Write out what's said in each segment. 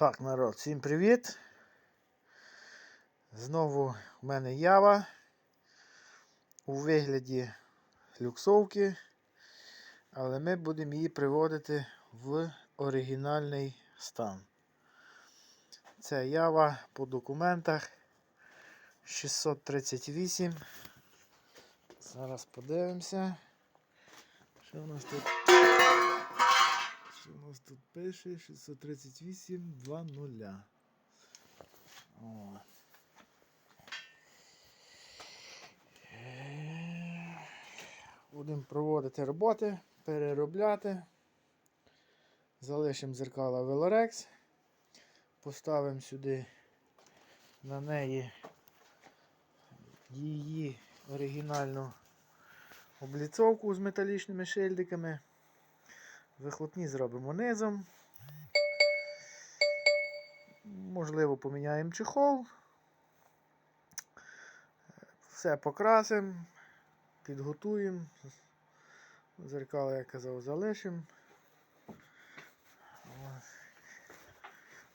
Так, народ, всім привіт. Знову в мене ява у вигляді люксовки, але ми будемо її приводити в оригінальний стан. Це ява по документах 638. Зараз подивимося. Що у нас тут? Що у нас тут пише? 638 2.0. О. Е, Будемо проводити роботи, переробляти. Залишимо зеркала Velorex. Поставимо сюди на неї її оригінальну обліцовку з металічними шильдиками. Вихлопні зробимо низом. Можливо, поміняємо чехол. Все покрасимо, підготуємо. Зеркало, як казав, залишимо.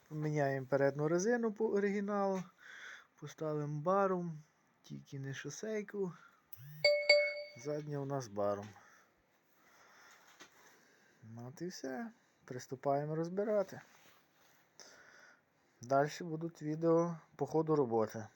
Поміняємо передню резину по оригіналу. Поставимо баром, тільки не шосейку. Задня у нас баром. Ну, От і все. Приступаємо розбирати. Далі будуть відео по ходу роботи.